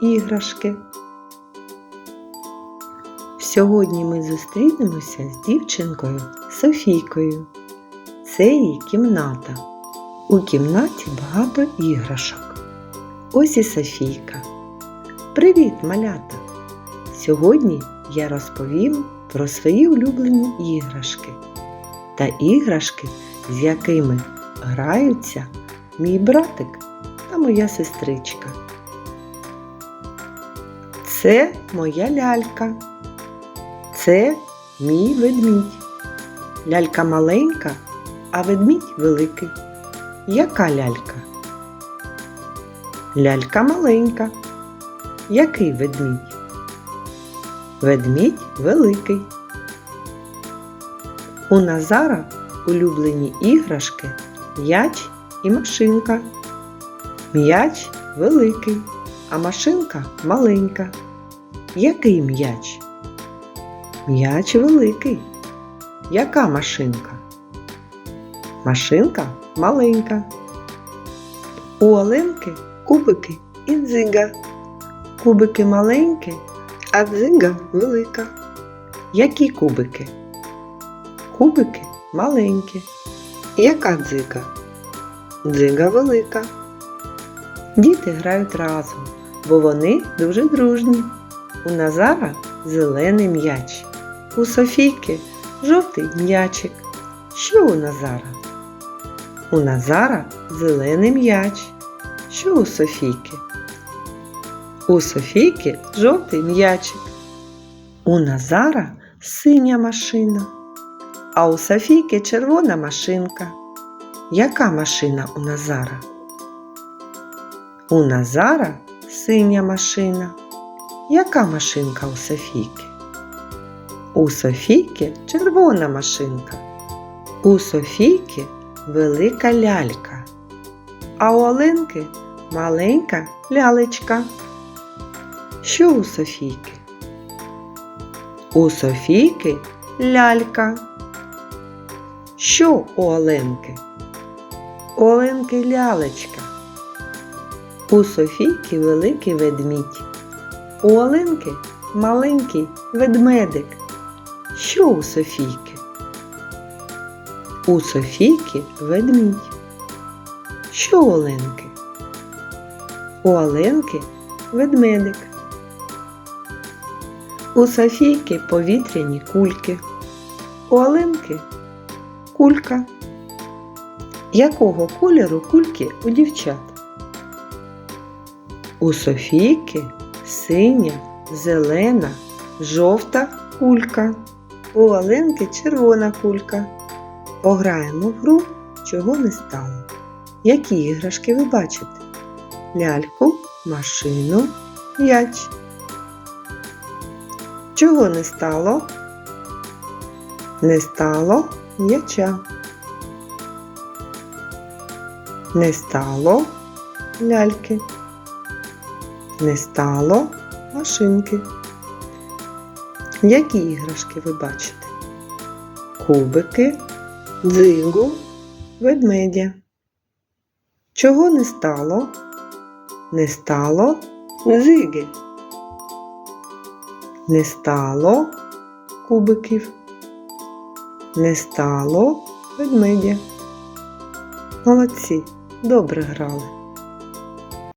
іграшки. Сьогодні ми зустрінемося з дівчинкою Софійкою. Це її кімната. У кімнаті багато іграшок. Ось і Софійка. Привіт, малята! Сьогодні я розповім про свої улюблені іграшки та іграшки, з якими граються мій братик та моя сестричка. Це моя лялька. Це мій ведмідь. Лялька маленька, а ведмідь великий. Яка лялька? Лялька маленька. Який ведмідь? Ведмідь великий. У Назара улюблені іграшки м'яч і машинка. М'яч великий, а машинка маленька. Який м'яч? М'яч великий. Яка машинка? Машинка маленька. У Оленки кубики і дзига. Кубики маленькі, а дзига велика. Які кубики? Кубики маленькі. Яка дзига? Дзига велика. Діти грають разом, бо вони дуже дружні. У Назара зелений м'яч. У Софійки жовтий м'ячик. Що у Назара? У Назара зелений м'яч. Що у Софійки? У Софійки жовтий м'ячик. У Назара синя машина. А у Софійки червона машинка. Яка машина у Назара? У Назара синя машина. Яка машинка у Софійки? У Софійки червона машинка. У Софійки велика лялька. А у Оленки маленька лялечка. Що у Софійки? У Софійки лялька. Що у Оленки? У Оленки лялечка. У Софійки великий ведмідь. У Оленки маленький ведмедик. Що у Софійки? У Софійки ведмідь. Що у Оленки? У Оленки ведмедик. У Софійки повітряні кульки. У Оленки кулька. Якого кольору кульки у дівчат? У Софійки синя, зелена, жовта кулька. У Оленки червона кулька. Пограємо в гру, чого не стало. Які іграшки ви бачите? Ляльку, машину, м'яч. Чого не стало? Не стало м'яча. Не стало ляльки. Не стало машинки. Які іграшки ви бачите? Кубики, дзигу, ведмедя. Чого не стало? Не стало дзиги. Не стало кубиків. Не стало ведмедя. Молодці, добре грали.